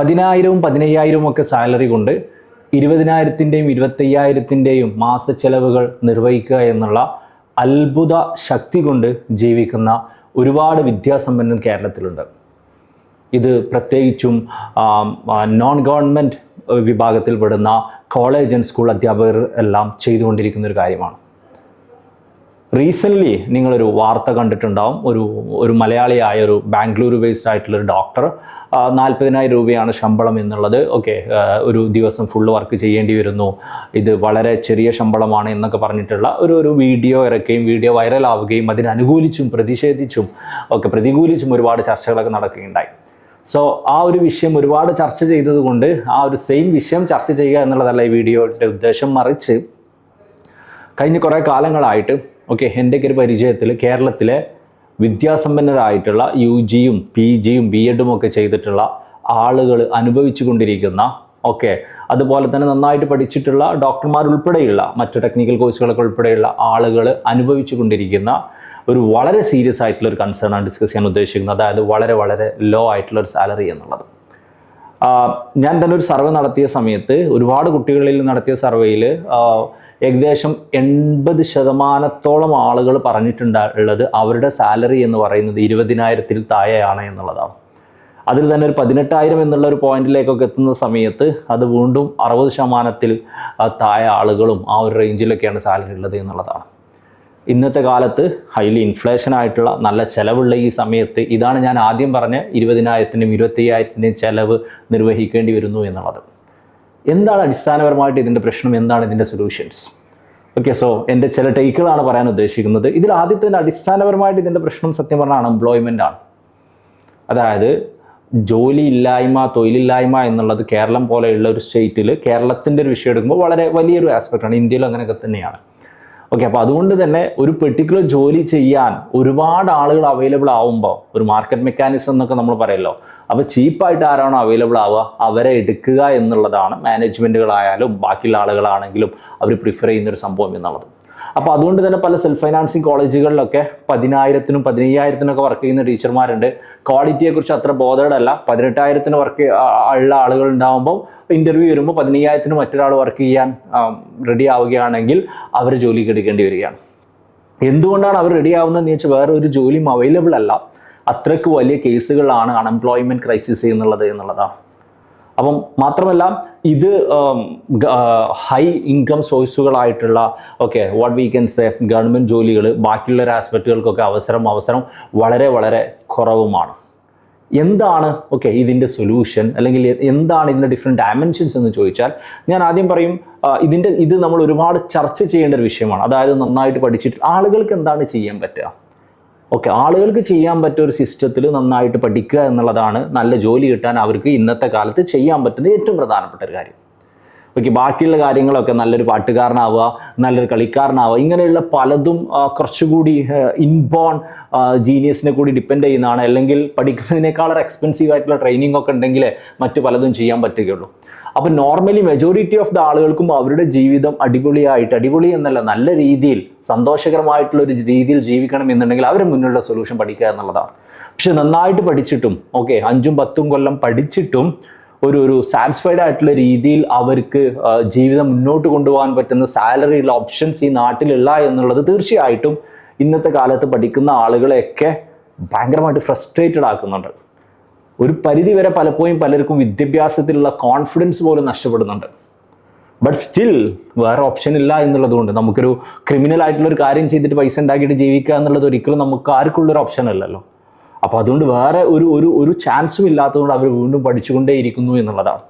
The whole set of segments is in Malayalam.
പതിനായിരവും പതിനയ്യായിരവും ഒക്കെ സാലറി കൊണ്ട് ഇരുപതിനായിരത്തിന്റെയും ഇരുപത്തയ്യായിരത്തിന്റെയും മാസ ചെലവുകൾ നിർവഹിക്കുക എന്നുള്ള അത്ഭുത ശക്തി കൊണ്ട് ജീവിക്കുന്ന ഒരുപാട് വിദ്യാസമ്പന്നർ കേരളത്തിലുണ്ട്. ഇത് പ്രത്യേകിച്ചും നോൺ ഗവൺമെന്റ് വിഭാഗത്തിൽപ്പെടുന്ന കോളേജ് ആൻഡ് സ്കൂൾ അധ്യാപകർ എല്ലാം ചെയ്തുകൊണ്ടിരിക്കുന്ന ഒരു കാര്യമാണ്. റീസെന്റ്ലി നിങ്ങളൊരു വാർത്ത കണ്ടിട്ടുണ്ടാവും. ഒരു ഒരു മലയാളിയായ ഒരു ബാംഗ്ലൂർ ബേസ്ഡ് ആയിട്ടുള്ള ഒരു ഡോക്ടർ നാൽപ്പതിനായിരം രൂപയാണ് ശമ്പളം എന്നുള്ളത്. ഓക്കെ ഒരു ദിവസം ഫുള്ള് വർക്ക് ചെയ്യേണ്ടി വരുന്നു. ഇത് വളരെ ചെറിയ ശമ്പളമാണ് എന്നൊക്കെ പറഞ്ഞിട്ടുള്ള ഒരു ഒരു വീഡിയോ ഇറക്കുകയും വീഡിയോ വൈറലാവുകയും അതിനനുകൂലിച്ചും പ്രതിഷേധിച്ചും ഒക്കെ പ്രതികൂലിച്ചും ഒരുപാട് ചർച്ചകളൊക്കെ നടക്കുകയുണ്ടായി. സോ ആ ഒരു വിഷയം ഒരുപാട് ചർച്ച ചെയ്തതുകൊണ്ട് ആ ഒരു സെയിം വിഷയം ചർച്ച ചെയ്യുക എന്നുള്ളതല്ല ഈ വീഡിയോയുടെ ഉദ്ദേശം. മറിച്ച് കഴിഞ്ഞ കുറേ കാലങ്ങളായിട്ട് ഓക്കെ എന്റെയൊക്കെ ഒരു പരിചയത്തിൽ കേരളത്തിലെ വിദ്യാസമ്പന്നരായിട്ടുള്ള യു ജിയും പി ജിയും ബി എഡും ഒക്കെ ചെയ്തിട്ടുള്ള ആളുകൾ അനുഭവിച്ചു കൊണ്ടിരിക്കുന്ന ഓക്കെ അതുപോലെ തന്നെ നന്നായിട്ട് പഠിച്ചിട്ടുള്ള ഡോക്ടർമാർ ഉൾപ്പെടെയുള്ള മറ്റു ടെക്നിക്കൽ കോഴ്സുകളൊക്കെ ഉൾപ്പെടെയുള്ള ആളുകൾ അനുഭവിച്ചു കൊണ്ടിരിക്കുന്ന ഒരു വളരെ സീരിയസ് ആയിട്ടുള്ള ഒരു കൺസേൺ ആണ് ഡിസ്കസ് ചെയ്യാൻ ഉദ്ദേശിക്കുന്നത്. അതായത് വളരെ വളരെ ലോ ആയിട്ടുള്ള ഒരു സാലറി എന്നുള്ളത്. ഞാൻ തന്നെ ഒരു സർവേ നടത്തിയ സമയത്ത് ഒരുപാട് കുട്ടികളിൽ നടത്തിയ സർവേയിൽ ഏകദേശം എൺപത് ശതമാനത്തോളം ആളുകൾ പറഞ്ഞിട്ടുണ്ടുള്ളത് അവരുടെ സാലറി എന്ന് പറയുന്നത് ഇരുപതിനായിരത്തിൽ താഴെയാണ് എന്നുള്ളതാണ്. അതിൽ തന്നെ ഒരു പതിനെട്ടായിരം എന്നുള്ള ഒരു പോയിന്റിലേക്കൊക്കെ എത്തുന്ന സമയത്ത് അത് വീണ്ടും അറുപത് ശതമാനത്തിൽ താഴെ ആളുകളും ആ ഒരു റേഞ്ചിലൊക്കെയാണ് സാലറി ഉള്ളത് എന്നുള്ളതാണ്. ഇന്നത്തെ കാലത്ത് ഹൈലി ഇൻഫ്ലേഷൻ ആയിട്ടുള്ള നല്ല ചിലവുള്ള ഈ സമയത്ത് ഇതാണ് ഞാൻ ആദ്യം പറഞ്ഞ ഇരുപതിനായിരത്തിന്റെയും ഇരുപത്തയ്യായിരത്തിന്റെയും ചിലവ് നിർവഹിക്കേണ്ടി വരുന്നു എന്നുള്ളത്. എന്താണ് അടിസ്ഥാനപരമായിട്ട് ഇതിന്റെ പ്രശ്നം? എന്താണ് ഇതിന്റെ സൊല്യൂഷൻസ് ഓക്കെ സോ എന്റെ ചില ടേക്കുകളാണ് പറയാൻ ഉദ്ദേശിക്കുന്നത്. ഇതിൽ ആദ്യത്തെ അടിസ്ഥാനപരമായിട്ട് ഇതിന്റെ പ്രശ്നം സത്യം പറഞ്ഞാൽ അൺഎംപ്ലോയ്മെന്റ് ആണ്. അതായത് ജോലി ഇല്ലായ്മ തൊഴിലില്ലായ്മ എന്നുള്ളത് കേരളം പോലെയുള്ള ഒരു സ്റ്റേറ്റിൽ കേരളത്തിന്റെ ഒരു വിഷയം എടുക്കുമ്പോൾ വളരെ വലിയൊരു ആസ്പെക്റ്റാണ് ഇന്ത്യയിലും അങ്ങനെയൊക്കെ തന്നെയാണ്. ഓക്കെ അപ്പോൾ അതുകൊണ്ട് തന്നെ ഒരു പെർട്ടിക്കുലർ ജോലി ചെയ്യാൻ ഒരുപാട് ആളുകൾ അവൈലബിൾ ആവുമ്പോൾ ഒരു മാർക്കറ്റ് മെക്കാനിസം എന്നൊക്കെ നമ്മൾ പറയല്ലോ. അപ്പോൾ ചീപ്പായിട്ട് ആരാണോ അവൈലബിൾ ആവുക അവരെ എടുക്കുക എന്നുള്ളതാണ് മാനേജ്മെന്റുകളായാലും ബാക്കിയുള്ള ആളുകളാണെങ്കിലും അവർ പ്രിഫർ ചെയ്യുന്ന ഒരു സംഭവം എന്നുള്ളത്. അപ്പോൾ അതുകൊണ്ട് തന്നെ പല സെൽഫ് ഫൈനാൻസിങ് കോളേജുകളിലൊക്കെ പതിനായിരത്തിനും പതിനയ്യായിരത്തിനൊക്കെ വർക്ക് ചെയ്യുന്ന ടീച്ചർമാരുണ്ട് ക്വാളിറ്റിയെക്കുറിച്ച് അത്ര ബോധേഡല്ല. പതിനെട്ടായിരത്തിന് വർക്ക് ഉള്ള ആളുകൾ ഉണ്ടാകുമ്പോൾ ഇന്റർവ്യൂ വരുമ്പോൾ പതിനയ്യായിരത്തിന് മറ്റൊരാൾ വർക്ക് ചെയ്യാൻ റെഡി ആവുകയാണെങ്കിൽ അവർ ജോലിക്ക് എടുക്കേണ്ടി വരികയാണ്. എന്തുകൊണ്ടാണ് അവർ റെഡി ആവുന്നതെന്ന് ചോദിച്ചാൽ വേറെ ഒരു ജോലിയും അവൈലബിൾ അല്ല. അത്രയ്ക്ക് വലിയ കേസുകളാണ് അൺഎംപ്ലോയ്മെന്റ് ക്രൈസിസ് എന്നുള്ളത് എന്നുള്ളതാണ്. അപ്പം മാത്രമല്ല ഇത് high income സോഴ്സുകളായിട്ടുള്ള okay what we can say government ജോലികൾ ബാക്കിയുള്ള ഒരു ആസ്പെക്റ്റുകൾക്കൊക്കെ അവസരം അവസരം വളരെ വളരെ കുറവുമാണ്. എന്താണ് ഓക്കെ ഇതിന്റെ സൊല്യൂഷൻ അല്ലെങ്കിൽ എന്താണ് ഇതിന്റെ ഡിഫറെന്റ് ഡയമെൻഷൻസ് എന്ന് ചോദിച്ചാൽ ഞാൻ ആദ്യം പറയും ഇതിന്റെ ഇത് നമ്മൾ ഒരുപാട് ചർച്ച ചെയ്യേണ്ട ഒരു വിഷയമാണ്. അതായത് നന്നായിട്ട് പഠിച്ചിട്ട് ആളുകൾക്ക് എന്താണ് ചെയ്യാൻ പറ്റുക? ഓക്കെ ആളുകൾക്ക് ചെയ്യാൻ പറ്റിയ ഒരു സിസ്റ്റത്തിൽ നന്നായിട്ട് പഠിക്കുക എന്നുള്ളതാണ് നല്ല ജോലി കിട്ടാൻ അവർക്ക് ഇന്നത്തെ കാലത്ത് ചെയ്യാൻ പറ്റുന്ന ഏറ്റവും പ്രധാനപ്പെട്ട ഒരു കാര്യം. ഓക്കെ ബാക്കിയുള്ള കാര്യങ്ങളൊക്കെ നല്ലൊരു പാട്ടുകാരനാവുക നല്ലൊരു കളിക്കാരനാവുക ഇങ്ങനെയുള്ള പലതും കുറച്ചുകൂടി ഇൻബോൺ ജീനിയസിനെ കൂടി ഡിപ്പെൻഡ് ചെയ്യുന്നതാണ്. അല്ലെങ്കിൽ പഠിക്കുന്നതിനേക്കാളൊരു എക്സ്പെൻസീവ് ആയിട്ടുള്ള ട്രെയിനിങ് ഒക്കെ ഉണ്ടെങ്കിൽ മറ്റു പലതും ചെയ്യാൻ പറ്റുകയുള്ളൂ. അപ്പം നോർമലി മെജോറിറ്റി ഓഫ് ദ ആളുകൾക്കും അവരുടെ ജീവിതം അടിപൊളിയായിട്ട് അടിപൊളി എന്നല്ല നല്ല രീതിയിൽ സന്തോഷകരമായിട്ടുള്ള ഒരു രീതിയിൽ ജീവിക്കണം എന്നുണ്ടെങ്കിൽ അവരെ മുന്നിലുള്ള സൊല്യൂഷൻ പഠിക്കുക എന്നുള്ളതാണ്. പക്ഷെ നന്നായിട്ട് പഠിച്ചിട്ടും ഓക്കെ അഞ്ചും പത്തും കൊല്ലം പഠിച്ചിട്ടും ഒരു ഒരു സാറ്റിസ്ഫൈഡ് ആയിട്ടുള്ള രീതിയിൽ അവർക്ക് ജീവിതം മുന്നോട്ട് കൊണ്ടുപോകാൻ പറ്റുന്ന സാലറിയുള്ള ഓപ്ഷൻസ് ഈ നാട്ടിലില്ല എന്നുള്ളത് തീർച്ചയായിട്ടും ഇന്നത്തെ കാലത്ത് പഠിക്കുന്ന ആളുകളെയൊക്കെ ഭയങ്കരമായിട്ട് ഫ്രസ്ട്രേറ്റഡ് ആക്കുന്നുണ്ട്. ഒരു പരിധി വരെ പലപ്പോഴും പലർക്കും വിദ്യാഭ്യാസത്തിലുള്ള കോൺഫിഡൻസ് പോലും നഷ്ടപ്പെടുന്നുണ്ട്. ബട്ട് സ്റ്റിൽ വേറെ ഓപ്ഷൻ ഇല്ല എന്നുള്ളതുകൊണ്ട് നമുക്കൊരു ക്രിമിനൽ ആയിട്ടുള്ള ഒരു കാര്യം ചെയ്തിട്ട് പൈസ ഉണ്ടാക്കിയിട്ട് ജീവിക്കുക എന്നുള്ളത് ഒരിക്കലും നമുക്ക് ആർക്കുള്ളൊരു ഓപ്ഷൻ അല്ലല്ലോ. അപ്പോൾ അതുകൊണ്ട് വേറെ ഒരു ഒരു ഒരു ചാൻസും ഇല്ലാത്തതുകൊണ്ട് അവർ വീണ്ടും പഠിച്ചുകൊണ്ടേയിരിക്കുന്നു എന്നുള്ളതാണ്.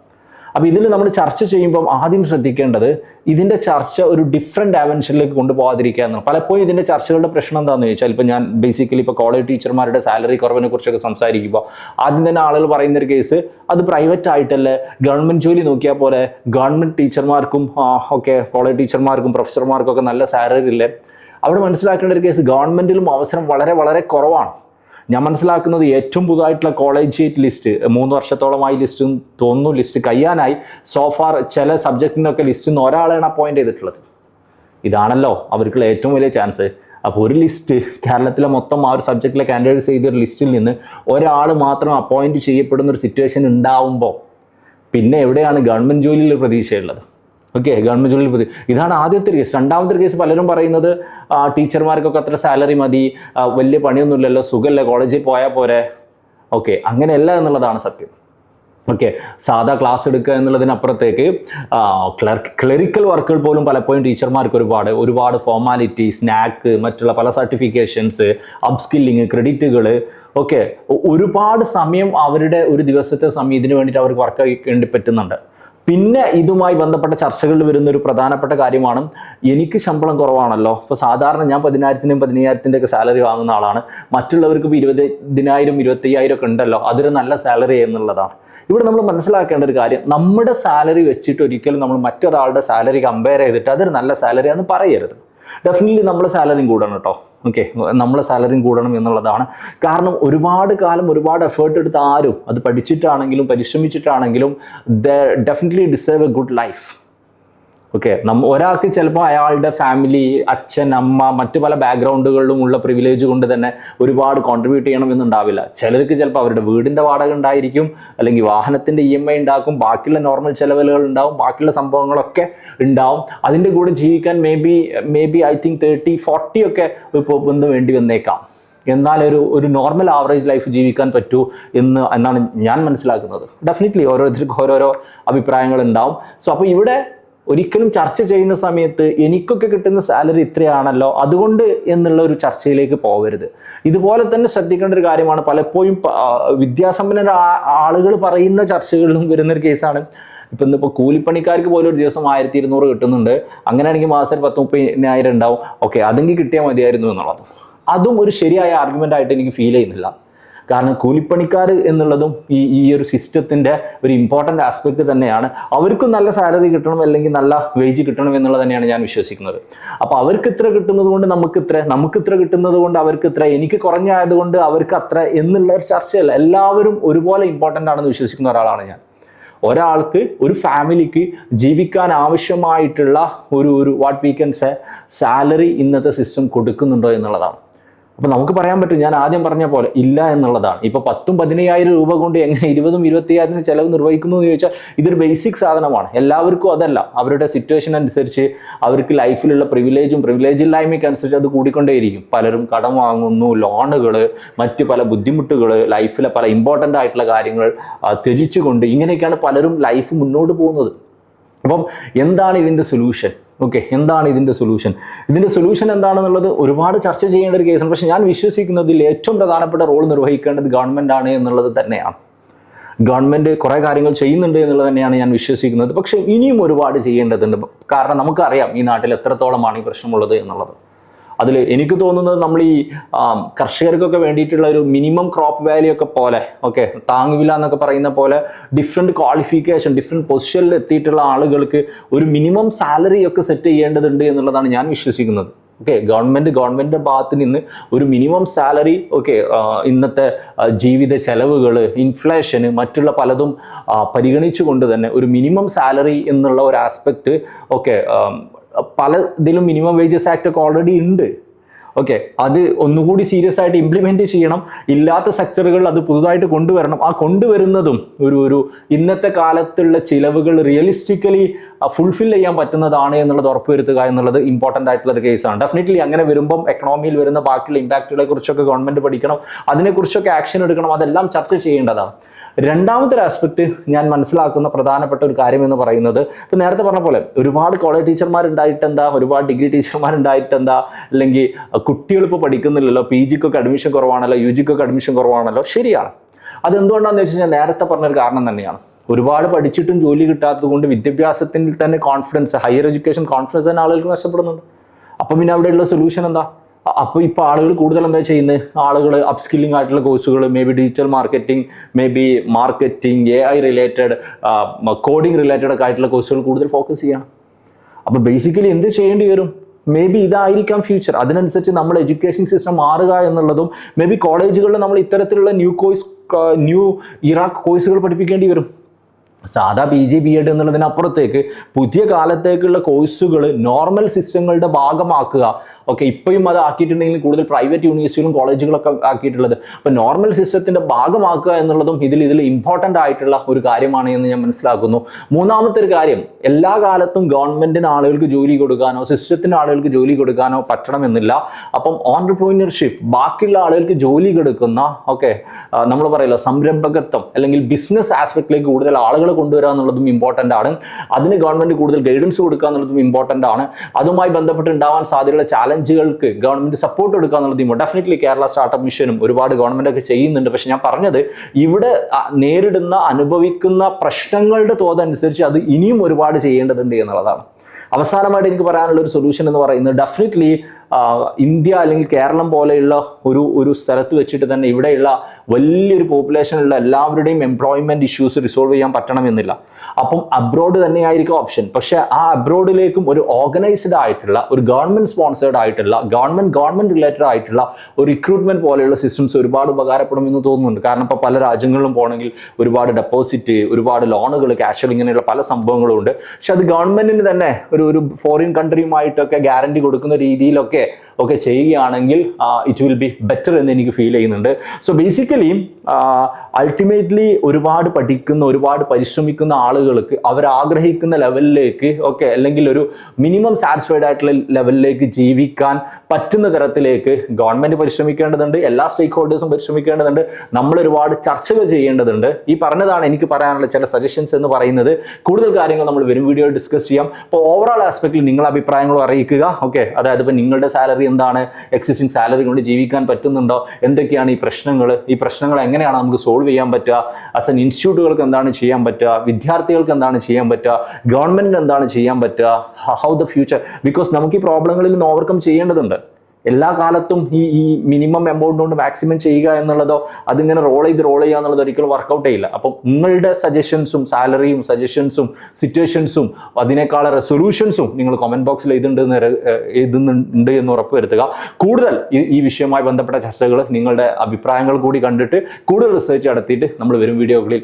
അപ്പോൾ ഇതിൽ നമ്മൾ ചർച്ച ചെയ്യുമ്പം ആദ്യം ശ്രദ്ധിക്കേണ്ടത് ഇതിന്റെ ചർച്ച ഒരു ഡിഫറെന്റ് ഡയമെൻഷനിലേക്ക് കൊണ്ടുപോകാതിരിക്കുക എന്നാണ്. പലപ്പോഴും ഇതിന്റെ ചർച്ചകളുടെ പ്രശ്നം എന്താണെന്ന് ചോദിച്ചാൽ ഇപ്പോൾ ഞാൻ ബേസിക്കലി ഇപ്പോൾ കോളേജ് ടീച്ചർമാരുടെ സാലറി കുറവിനെ കുറിച്ചൊക്കെ സംസാരിക്കുമ്പോൾ ആദ്യം തന്നെ ആളുകൾ പറയുന്ന ഒരു കേസ് അത് പ്രൈവറ്റ് ആയിട്ടല്ലേ? ഗവൺമെന്റ് ജോലി നോക്കിയാൽ പോലെ ഗവൺമെന്റ് ടീച്ചർമാർക്കും ഒക്കെ കോളേജ് ടീച്ചർമാർക്കും പ്രൊഫസർമാർക്കും ഒക്കെ നല്ല സാലറി ഇല്ലേ? അവിടെ മനസ്സിലാക്കേണ്ട ഒരു കേസ് ഗവൺമെന്റിലും അവസരം വളരെ വളരെ കുറവാണ്. ഞാൻ മനസ്സിലാക്കുന്നത് ഏറ്റവും പുതുതായിട്ടുള്ള കോളേജിയേറ്റ് ലിസ്റ്റ് മൂന്ന് വർഷത്തോളമായി ലിസ്റ്റും തോന്നുന്നു ലിസ്റ്റ് കഴിയാനായി. സോഫാർ ചില സബ്ജക്റ്റിനൊക്കെ ലിസ്റ്റിൽ നിന്ന് ഒരാളെയാണ് അപ്പോയിന്റ് ചെയ്തിട്ടുള്ളത്. ഇതാണല്ലോ അവർക്കുള്ള ഏറ്റവും വലിയ ചാൻസ് അപ്പോൾ ഒരു ലിസ്റ്റ് കേരളത്തിലെ മൊത്തം ആ ഒരു സബ്ജക്റ്റിലെ കാൻഡിഡേറ്റ്സ് ചെയ്തൊരു ലിസ്റ്റിൽ നിന്ന് ഒരാൾ മാത്രം അപ്പോയിന്റ് ചെയ്യപ്പെടുന്ന ഒരു സിറ്റുവേഷൻ ഉണ്ടാവുമ്പോൾ പിന്നെ എവിടെയാണ് ഗവൺമെന്റ് ജോലിയിൽ പ്രതീക്ഷയുള്ളത്? ഓക്കെ ഗവൺമെന്റ് ജോലിയിൽ പ്രതി ഇതാണ് ആദ്യത്തെ കേസ് രണ്ടാമത്തെ കേസ് പലരും പറയുന്നത് ടീച്ചർമാർക്കൊക്കെ അത്ര സാലറി മതി വലിയ പണിയൊന്നുമില്ലല്ലോ സുഖമല്ലേ കോളേജിൽ പോയാൽ പോരെ. ഓക്കെ അങ്ങനെയല്ല എന്നുള്ളതാണ് സത്യം. ഓക്കെ സാധാ ക്ലാസ് എടുക്കുക എന്നുള്ളതിനപ്പുറത്തേക്ക് ക്ലർക്ക് ക്ലറിക്കൽ വർക്കുകൾ പോലും പലപ്പോഴും ടീച്ചർമാർക്ക് ഒരുപാട് ഒരുപാട് ഫോർമാലിറ്റി സ്നാക്ക് മറ്റുള്ള പല സർട്ടിഫിക്കേഷൻസ് അപ്സ്കില്ലിങ് ക്രെഡിറ്റുകൾ ഓക്കെ ഒരുപാട് സമയം അവരുടെ ഒരു ദിവസത്തെ സമയത്തിന് വേണ്ടിയിട്ട് അവർക്ക് വർക്ക് ചെയ്യേണ്ടി പറ്റുന്നുണ്ട്. പിന്നെ ഇതുമായി ബന്ധപ്പെട്ട ചർച്ചകളിൽ വരുന്ന ഒരു പ്രധാനപ്പെട്ട കാര്യമാണ് എനിക്ക് ശമ്പളം കുറവാണല്ലോ. ഇപ്പോൾ സാധാരണ ഞാൻ പതിനായിരത്തിന്റെയും പതിനയ്യായിരത്തിന്റെ ഒക്കെ സാലറി വാങ്ങുന്ന ആളാണ്. മറ്റുള്ളവർക്ക് ഇപ്പോൾ ഇരുപതിനായിരം ഇരുപത്തയ്യായിരം ഒക്കെ ഉണ്ടല്ലോ. അതൊരു നല്ല സാലറി എന്നുള്ളതാണ്. ഇവിടെ നമ്മൾ മനസ്സിലാക്കേണ്ട ഒരു കാര്യം നമ്മുടെ സാലറി വെച്ചിട്ട് ഒരിക്കലും നമ്മൾ മറ്റൊരാളുടെ സാലറി കമ്പയർ ചെയ്തിട്ട് അതൊരു നല്ല സാലറി ആണെന്ന് പറയരുത്. ഡെഫിനറ്റ്ലി നമ്മളെ സാലറിയും കൂടണം കേട്ടോ ഓക്കെ നമ്മളെ സാലറിയും കൂടണം എന്നുള്ളതാണ്. കാരണം ഒരുപാട് കാലം ഒരുപാട് എഫേർട്ട് എടുത്ത് ആരും അത് പഠിച്ചിട്ടാണെങ്കിലും പരിശ്രമിച്ചിട്ടാണെങ്കിലും they definitely deserve a good life okay നമ്മ ഒരാൾക്ക് ചിലപ്പോൾ അയാളുടെ ഫാമിലി അച്ഛൻ അമ്മ മറ്റു പല ബാക്ക്ഗ്രൗണ്ടുകളിലും ഉള്ള പ്രിവിലേജ് കൊണ്ട് തന്നെ ഒരുപാട് കോൺട്രിബ്യൂട്ട് ചെയ്യണമെന്നുണ്ടാവില്ല ചിലർക്ക് ചിലപ്പോൾ അവരുടെ വീടിന്റെ വാടക ഉണ്ടായിരിക്കും അല്ലെങ്കിൽ വാഹനത്തിന്റെ ഇ എം ഐ ഉണ്ടാക്കും ബാക്കിയുള്ള നോർമൽ ചിലവുകൾ ഉണ്ടാവും ബാക്കിയുള്ള സംഭവങ്ങളൊക്കെ ഉണ്ടാവും. അതിന്റെ കൂടെ ജീവിക്കാൻ maybe maybe I think thirty forty ഒക്കെ ഇപ്പോൾ ഒന്ന് വേണ്ടി വന്നേക്കാം. എന്നാൽ ഒരു ഒരു നോർമൽ ആവറേജ് ലൈഫ് ജീവിക്കാൻ പറ്റൂ എന്ന് എന്നാണ് ഞാൻ മനസ്സിലാക്കുന്നത്. ഡെഫിനറ്റ്ലി ഓരോരുത്തർക്കും ഓരോരോ അഭിപ്രായങ്ങൾ ഉണ്ടാവും. സോ അപ്പോൾ ഇവിടെ ഒരിക്കലും ചർച്ച ചെയ്യുന്ന സമയത്ത് എനിക്കൊക്കെ കിട്ടുന്ന സാലറി ഇത്രയാണല്ലോ അതുകൊണ്ട് എന്നുള്ള ഒരു ചർച്ചയിലേക്ക് പോകരുത്. ഇതുപോലെ തന്നെ ശ്രദ്ധിക്കേണ്ട ഒരു കാര്യമാണ് പലപ്പോഴും വിദ്യാസമ്പന്ന ആളുകൾ പറയുന്ന ചർച്ചകളിലും വരുന്ന വരുന്നൊരു കേസാണ്. ഇപ്പം ഇന്നിപ്പോൾ കൂലിപ്പണിക്കാർക്ക് പോലും ഒരു ദിവസം ആയിരത്തി ഇരുന്നൂറ് കിട്ടുന്നുണ്ട്. അങ്ങനെയാണെങ്കിൽ മാസം പത്ത് മുപ്പതിനായിരം ഉണ്ടാവും. ഓക്കെ അതെങ്കിൽ കിട്ടിയാൽ മതിയായിരുന്നു എന്നുള്ളത്. അതും ഒരു ശരിയായ ആർഗ്യുമെന്റ് ആയിട്ട് എനിക്ക് ഫീൽ ചെയ്യുന്നില്ല. കാരണം കൂലിപ്പണിക്കാർ എന്നുള്ളതും ഈ ഈ ഒരു സിസ്റ്റത്തിന്റെ ഒരു ഇമ്പോർട്ടന്റ് ആസ്പെക്ട് തന്നെയാണ്. അവർക്കും നല്ല സാലറി കിട്ടണം അല്ലെങ്കിൽ നല്ല വേജ് കിട്ടണം എന്നുള്ളത് തന്നെയാണ് ഞാൻ വിശ്വസിക്കുന്നത്. അപ്പോൾ അവർക്ക് ഇത്ര കിട്ടുന്നത് കൊണ്ട് നമുക്ക് ഇത്ര നമുക്ക് ഇത്ര കിട്ടുന്നത് കൊണ്ട് അവർക്ക് ഇത്ര എനിക്ക് കുറഞ്ഞായതുകൊണ്ട് അവർക്ക് അത്ര എന്നുള്ള ഒരു ചർച്ചയല്ല. എല്ലാവരും ഒരുപോലെ ഇമ്പോർട്ടന്റ് ആണെന്ന് വിശ്വസിക്കുന്ന ഒരാളാണ് ഞാൻ. ഒരാൾക്ക് ഒരു ഫാമിലിക്ക് ജീവിക്കാൻ ആവശ്യമായിട്ടുള്ള ഒരു ഒരു what we can say salary ഇന്നത്തെ സിസ്റ്റം കൊടുക്കുന്നുണ്ടോ എന്നുള്ളതാണ്. അപ്പോൾ നമുക്ക് പറയാൻ പറ്റും ഞാൻ ആദ്യം പറഞ്ഞ പോലെ ഇല്ല എന്നുള്ളതാണ്. ഇപ്പോൾ പത്തും പതിനയ്യായിരം രൂപ കൊണ്ട് എങ്ങനെ ഇരുപതും ഇരുപത്തിയായിരത്തിന് ചിലവ് നിർവഹിക്കുന്നു എന്ന് ചോദിച്ചാൽ ഇതൊരു ബേസിക് സാധനമാണ്. എല്ലാവർക്കും അതല്ല. അവരുടെ സിറ്റുവേഷൻ അനുസരിച്ച് അവർക്ക് ലൈഫിലുള്ള പ്രിവിലേജും പ്രിവിലേജ് ഇല്ലായ്മയ്ക്ക് അനുസരിച്ച് അത് കൂടിക്കൊണ്ടേയിരിക്കും. പലരും കടം വാങ്ങുന്നു ലോണുകൾ മറ്റ് പല ബുദ്ധിമുട്ടുകൾ ലൈഫിലെ പല ഇമ്പോർട്ടന്റ് ആയിട്ടുള്ള കാര്യങ്ങൾ ത്യജിച്ചുകൊണ്ട് ഇങ്ങനെയൊക്കെയാണ് പലരും ലൈഫ് മുന്നോട്ട് പോകുന്നത്. അപ്പം എന്താണ് ഇതിന്റെ സൊല്യൂഷൻ ഓക്കെ എന്താണ് ഇതിന്റെ സൊല്യൂഷൻ ഇതിന്റെ സൊല്യൂഷൻ എന്താണെന്നുള്ളത് ഒരുപാട് ചർച്ച ചെയ്യേണ്ട ഒരു കേസാണ് പക്ഷേ ഞാൻ വിശ്വസിക്കുന്നതിൽ ഏറ്റവും പ്രധാനപ്പെട്ട റോൾ നിർവഹിക്കേണ്ടത് ഗവൺമെന്റ് ആണ് എന്നുള്ളത് തന്നെയാണ്. ഗവൺമെന്റ് കുറേ കാര്യങ്ങൾ ചെയ്യുന്നുണ്ട് എന്നുള്ളത് തന്നെയാണ് ഞാൻ വിശ്വസിക്കുന്നത്. പക്ഷേ ഇനിയും ഒരുപാട് ചെയ്യേണ്ടതുണ്ട്. കാരണം നമുക്കറിയാം ഈ നാട്ടിൽ എത്രത്തോളമാണ് ഈ പ്രശ്നമുള്ളത് എന്നുള്ളത്. അതിൽ എനിക്ക് തോന്നുന്നത് നമ്മൾ ഈ കർഷകർക്കൊക്കെ വേണ്ടിയിട്ടുള്ള ഒരു മിനിമം ക്രോപ്പ് വാല്യൂ ഒക്കെ പോലെ ഓക്കെ താങ്ങുവില എന്നൊക്കെ പറയുന്ന പോലെ ഡിഫറെന്റ് ക്വാളിഫിക്കേഷൻ ഡിഫറെന്റ് പൊസിഷനിൽ എത്തിയിട്ടുള്ള ആളുകൾക്ക് ഒരു മിനിമം സാലറി ഒക്കെ സെറ്റ് ചെയ്യേണ്ടതുണ്ട് എന്നുള്ളതാണ് ഞാൻ വിശ്വസിക്കുന്നത്. ഓക്കെ ഗവൺമെന്റ് ഗവൺമെന്റിന്റെ ഭാഗത്ത് നിന്ന് ഒരു മിനിമം സാലറി ഓക്കെ ഇന്നത്തെ ജീവിത ചെലവുകൾ ഇൻഫ്ലേഷന് മറ്റുള്ള പലതും പരിഗണിച്ചുകൊണ്ട് തന്നെ ഒരു മിനിമം സാലറി എന്നുള്ള ഒരു ആസ്പെക്റ്റ് ഓക്കെ പല ഇതിലും മിനിമം വേജസ് ആക്ട് ഒക്കെ ഓൾറെഡി ഉണ്ട്. ഓക്കെ അത് ഒന്നുകൂടി സീരിയസ് ആയിട്ട് ഇംപ്ലിമെന്റ് ചെയ്യണം. ഇല്ലാത്ത സെക്ടറുകളിൽ അത് പുതുതായിട്ട് കൊണ്ടുവരണം. ആ കൊണ്ടുവരുന്നതും ഒരു ഒരു ഇന്നത്തെ കാലത്തുള്ള ചിലവുകൾ റിയലിസ്റ്റിക്കലി ഫുൾഫിൽ ചെയ്യാൻ പറ്റുന്നതാണ് എന്നുള്ളത് ഉറപ്പുവരുത്തുക എന്നുള്ളത് ഇമ്പോർട്ടന്റ് ആയിട്ടുള്ള ഒരു കേസാണ് ഡെഫിനറ്റ്ലി അങ്ങനെ വരുമ്പം എക്കണോമിയിൽ വരുന്ന ബാക്കിയുള്ള ഇമ്പാക്റ്റുകളെ കുറിച്ചൊക്കെ ഗവൺമെന്റ് പഠിക്കണം. അതിനെക്കുറിച്ചൊക്കെ ആക്ഷൻ എടുക്കണം. അതെല്ലാം ചർച്ച ചെയ്യേണ്ടതാണ്. രണ്ടാമത്തെ ഒരു ആസ്പെക്ട് ഞാൻ മനസ്സിലാക്കുന്ന പ്രധാനപ്പെട്ട ഒരു കാര്യം എന്ന് പറയുന്നത് ഇപ്പം നേരത്തെ പറഞ്ഞ പോലെ ഒരുപാട് കോളേജ് ടീച്ചർമാരുണ്ടായിട്ട് എന്താ ഒരുപാട് ഡിഗ്രി ടീച്ചർമാരുണ്ടായിട്ട് എന്താ അല്ലെങ്കിൽ കുട്ടികൾ ഇപ്പോൾ പഠിക്കുന്നില്ലല്ലോ പി ജിക്കൊക്കെ അഡ്മിഷൻ കുറവാണല്ലോ യു ജിക്കൊക്കെ അഡ്മിഷൻ കുറവാണല്ലോ ശരിയാണ്. അതെന്തുകൊണ്ടാണെന്ന് വെച്ച് കഴിഞ്ഞാൽ നേരത്തെ പറഞ്ഞൊരു കാരണം തന്നെയാണ്. ഒരുപാട് പഠിച്ചിട്ടും ജോലി കിട്ടാത്തത് കൊണ്ട് വിദ്യാഭ്യാസത്തിൽ തന്നെ കോൺഫിഡൻസ് ഹയർ എഡ്യൂക്കേഷൻ കോൺഫിഡൻസ് തന്നെ ആളുകൾക്ക് നഷ്ടപ്പെടുന്നുണ്ട്. അപ്പം പിന്നെ അവിടെയുള്ള സൊല്യൂഷൻ എന്താ? അപ്പോൾ ഇപ്പോൾ ആളുകൾ കൂടുതൽ എന്താ ചെയ്യുന്നത് ആളുകൾ അപ്സ്കില്ലിംഗ് ആയിട്ടുള്ള കോഴ്സുകൾ may be digital marketing may be marketing A I related coding related ഒക്കെ ആയിട്ടുള്ള കോഴ്സുകൾ കൂടുതൽ ഫോക്കസ് ചെയ്യണം. അപ്പോൾ ബേസിക്കലി എന്ത് ചെയ്യേണ്ടി വരും? മേ ബി ഇതായിരിക്കാം ഫ്യൂച്ചർ അതിനനുസരിച്ച് നമ്മൾ എഡ്യൂക്കേഷൻ സിസ്റ്റം മാറുക എന്നുള്ളതും മേ ബി കോളേജുകളിൽ നമ്മൾ ഇത്തരത്തിലുള്ള ന്യൂ കോഴ്സ് ന്യൂ ഇറാഖ് കോഴ്സുകൾ പഠിപ്പിക്കേണ്ടി വരും. സാധാ പി ജി ബി എഡ് എന്നുള്ളതിനപ്പുറത്തേക്ക് പുതിയ കാലത്തേക്കുള്ള കോഴ്സുകൾ നോർമൽ സിസ്റ്റങ്ങളുടെ ഭാഗമാക്കുക. ഓക്കെ ഇപ്പോഴും അത് ആക്കിയിട്ടുണ്ടെങ്കിൽ കൂടുതൽ പ്രൈവറ്റ് യൂണിവേഴ്സിറ്റികളും കോളേജുകളൊക്കെ ആക്കിയിട്ടുള്ളത്. അപ്പോൾ നോർമൽ സിസ്റ്റത്തിന്റെ ഭാഗമാക്കുക എന്നുള്ളതും ഇതിൽ ഇതിൽ ഇമ്പോർട്ടന്റ് ആയിട്ടുള്ള ഒരു കാര്യമാണ് എന്ന് ഞാൻ മനസ്സിലാക്കുന്നു. മൂന്നാമത്തെ ഒരു കാര്യം എല്ലാ കാലത്തും ഗവൺമെന്റിന് ആളുകൾക്ക് ജോലി കൊടുക്കാനോ സിസ്റ്റത്തിന് ആളുകൾക്ക് ജോലി കൊടുക്കാനോ പറ്റണം എന്നില്ല അപ്പം ഓൺടർപ്രീനർഷിപ്പ് ബാക്കിയുള്ള ആളുകൾക്ക് ജോലി കൊടുക്കുന്ന ഓക്കെ നമ്മൾ പറയല്ലോ സംരംഭകത്വം അല്ലെങ്കിൽ ബിസിനസ് ആസ്പെക്റ്റിലേക്ക് കൂടുതൽ ആളുകളെ കൊണ്ടുവരിക എന്നുള്ളതും ഇമ്പോർട്ടന്റ് ആണ്. അതിന് ഗവൺമെന്റ് കൂടുതൽ ഗൈഡൻസ് കൊടുക്കുക എന്നുള്ളതും ഇമ്പോർട്ടന്റ് ആണ്. അതുമായി ബന്ധപ്പെട്ട് ഉണ്ടാവാൻ സാധ്യതയുള്ള ചാലഞ്ചുകൾക്ക് ഗവൺമെന്റ് സപ്പോർട്ട് കൊടുക്കുക എന്നുള്ളതും ഡെഫിനറ്റ്ലി കേരള സ്റ്റാർട്ടപ്പ് മിഷനും ഒരുപാട് ഗവൺമെന്റ് ഒക്കെ ചെയ്യുന്നുണ്ട്. പക്ഷെ ഞാൻ പറഞ്ഞത് ഇവിടെ നേരിടുന്ന അനുഭവിക്കുന്ന പ്രശ്നങ്ങളുടെ തോതനുസരിച്ച് അത് ഇനിയും ഒരുപാട് ചെയ്യേണ്ടതുണ്ട് എന്നുള്ളതാണ്. അവസാനമായിട്ട് എനിക്ക് പറയാനുള്ള ഒരു സൊല്യൂഷൻ എന്ന് പറയുന്നത് ഡെഫിനറ്റ്ലി ഇന്ത്യ അല്ലെങ്കിൽ കേരളം പോലെയുള്ള ഒരു ഒരു സ്ഥലത്ത് വെച്ചിട്ട് തന്നെ ഇവിടെയുള്ള വലിയൊരു പോപ്പുലേഷനുള്ള എല്ലാവരുടെയും എംപ്ലോയ്മെന്റ് ഇഷ്യൂസ് റിസോൾവ് ചെയ്യാൻ പറ്റണമെന്നില്ല. അപ്പം അബ്രോഡ് തന്നെയായിരിക്കും ഓപ്ഷൻ പക്ഷെ ആ അബ്രോഡിലേക്കും ഒരു ഓർഗനൈസ്ഡ് ആയിട്ടുള്ള ഒരു ഗവൺമെന്റ് സ്പോൺസേഡ് ആയിട്ടുള്ള ഗവൺമെന്റ് ഗവൺമെന്റ് റിലേറ്റഡ് ആയിട്ടുള്ള ഒരു റിക്രൂട്ട്മെന്റ് പോലെയുള്ള സിസ്റ്റംസ് ഒരുപാട് ഉപകാരപ്പെടും എന്ന് തോന്നുന്നുണ്ട്. കാരണം ഇപ്പോൾ പല രാജ്യങ്ങളിലും പോകണമെങ്കിൽ ഒരുപാട് ഡെപ്പോസിറ്റ് ഒരുപാട് ലോണുകൾ ക്യാഷുകൾ ഇങ്ങനെയുള്ള പല സംഭവങ്ങളും ഉണ്ട് പക്ഷെ അത് ഗവൺമെന്റിന് തന്നെ ഒരു ഒരു ഫോറിൻ കൺട്രിയുമായിട്ടൊക്കെ ഗ്യാരണ്ടി കൊടുക്കുന്ന രീതിയിലൊക്കെ ഒക്കെ ചെയ്യുകയാണെങ്കിൽ ഇറ്റ് വിൽ ബി ബെറ്റർ എന്ന് എനിക്ക് ഫീൽ ചെയ്യുന്നുണ്ട്. സോ ബേസിക്കലി അൾട്ടിമേറ്റ്ലി ഒരുപാട് പഠിക്കുന്ന ഒരുപാട് പരിശ്രമിക്കുന്ന ആളുകൾക്ക് അവർ ആഗ്രഹിക്കുന്ന ലെവലിലേക്ക് ഓക്കെ അല്ലെങ്കിൽ ഒരു മിനിമം സാറ്റിസ്ഫൈഡ് ആയിട്ടുള്ള ലെവലിലേക്ക് ജീവിക്കാൻ പറ്റുന്ന തരത്തിലേക്ക് ഗവൺമെന്റ് പരിശ്രമിക്കേണ്ടതുണ്ട് എല്ലാ സ്റ്റേക്ക് ഹോൾഡേഴ്സും പരിശ്രമിക്കേണ്ടതുണ്ട് നമ്മൾ ഒരുപാട് ചർച്ചകൾ ചെയ്യേണ്ടതുണ്ട്. ഈ പറഞ്ഞതാണ് എനിക്ക് പറയാനുള്ള ചില സജഷൻസ് എന്ന് പറയുന്നത്. കൂടുതൽ കാര്യങ്ങൾ നമ്മൾ വരും വീഡിയോയിൽ ഡിസ്കസ് ചെയ്യാം. അപ്പോൾ ഓവറോൾ ആസ്പെക്റ്റിൽ നിങ്ങളുടെ അഭിപ്രായങ്ങളും അറിയിക്കുക ഓക്കെ അതായത് ഇപ്പോൾ നിങ്ങളുടെ സാലറി എന്താണ്? എക്സിസ്റ്റിംഗ് സാലറി കൊണ്ട് ജീവിക്കാൻ പറ്റുന്നുണ്ടോ? എന്തൊക്കെയാണ് ഈ പ്രശ്നങ്ങൾ? ഈ പ്രശ്നങ്ങൾ എങ്ങനെയാണ് നമുക്ക് സോൾവ് ചെയ്യാൻ പറ്റുക? ആസ് ഇൻസ്റ്റിറ്റ്യൂട്ടുകൾക്ക് എന്താണ് ചെയ്യാൻ പറ്റുക? വിദ്യാർത്ഥികൾക്ക് എന്താണ് ചെയ്യാൻ പറ്റുക? ഗവൺമെന്റിന് എന്താണ് ചെയ്യാൻ പറ്റുക? ഹൗ ദ ഫ്യൂച്ചർ ബിക്കോസ് നമുക്ക് ഈ പ്രോബ്ലങ്ങളിൽ നിന്ന് ഓവർകം ചെയ്യേണ്ടതുണ്ട്. എല്ലാ കാലത്തും ഈ ഈ മിനിമം എമൗണ്ട് കൊണ്ട് മാക്സിമം ചെയ്യുക എന്നുള്ളതോ അതിങ്ങനെ റോൾ ചെയ്ത് റോൾ ചെയ്യുക എന്നുള്ളത് ഒരിക്കലും വർക്കൗട്ട് ചെയ്യില്ല. അപ്പം നിങ്ങളുടെ സജഷൻസും സാലറിയും സജഷൻസും സിറ്റുവേഷൻസും അതിനേക്കാൾ സൊല്യൂഷൻസും നിങ്ങൾ കമന്റ് ബോക്സിൽ എഴുതുന്നുണ്ട് എഴുതുന്നുണ്ട് എന്ന് ഉറപ്പ് വരുത്തുക. കൂടുതൽ ഈ വിഷയവുമായി ബന്ധപ്പെട്ട ചർച്ചകൾ നിങ്ങളുടെ അഭിപ്രായങ്ങൾ കൂടി കണ്ടിട്ട് കൂടുതൽ റിസർച്ച് നടത്തിയിട്ട് നമ്മൾ വരും വീഡിയോകളിൽ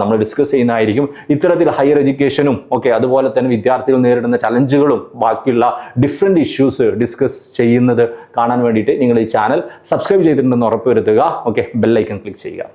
നമ്മൾ ഡിസ്കസ് ചെയ്യുന്നതായിരിക്കും. ഇത്തരത്തിൽ ഹയർ എഡ്യൂക്കേഷനും ഒക്കെ അതുപോലെ തന്നെ വിദ്യാർത്ഥികൾ നേരിടുന്ന ചലഞ്ചുകളും ബാക്കിയുള്ള ഡിഫറെന്റ് ഇഷ്യൂസ് ഡിസ്കസ് ചെയ്യുന്നത് കാണാൻ വേണ്ടിയിട്ട് നിങ്ങൾ ഈ ചാനൽ സബ്സ്ക്രൈബ് ചെയ്തിട്ടുണ്ടെന്ന് ഉറപ്പുവരുത്തുക. ഓക്കെ ബെല്ലൈക്കൺ ക്ലിക്ക് ചെയ്യുക.